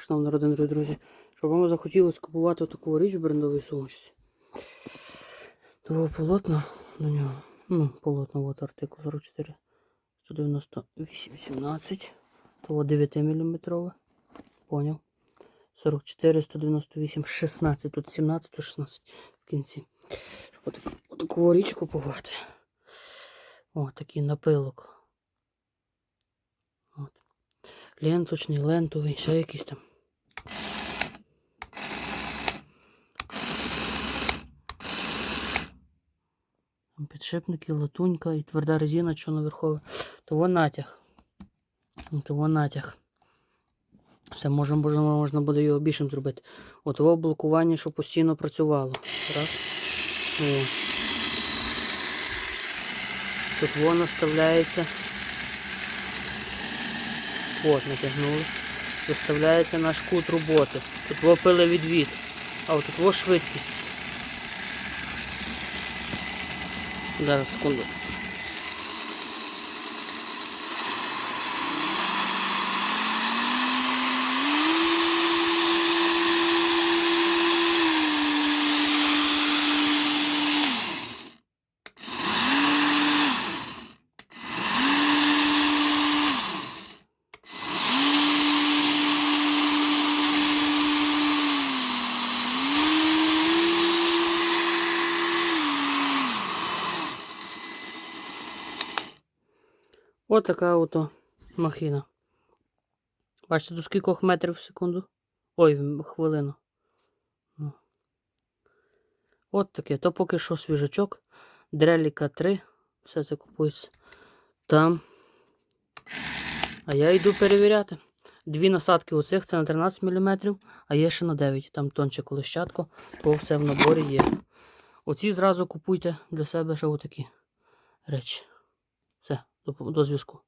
Шановні родини, друзі, щоб вам захотілося купувати таку річ в брендовій сумочці. Того полотна на нього. Ну, полотна, от артикул 44. 198, 17. Того 9 мм. Поняв. 44, 198, 16. Тут 17, тут 16 в кінці. Щоб отаку річ купувати. О, такий напилок. От. Ленточний, лентовий, ще якийсь там. Підшипники, латунька і тверда резина, що наверхове. Того натяг. Того натяг. Все можна, можна, можна буде його більшим зробити. От того блокування, щоб постійно працювало. Раз. О. Тут воно вставляється. От, натягнули. Виставляється наш кут роботи. Тут во пилевідвід, а от тут во швидкість. Зараз секунду. От така ото махіна. Бачите, до скількох метрів в секунду? Ой, хвилину. Ну. От таке. То поки що свіжачок. Дреліка 3. Все це купується. Там. А я йду перевіряти. Дві насадки оцих, це на 13 мм, а є ще на 9. Там тонче колищатко, то все в наборі є. Оці зразу купуйте для себе ще отакі речі. Все, до, до зв'язку.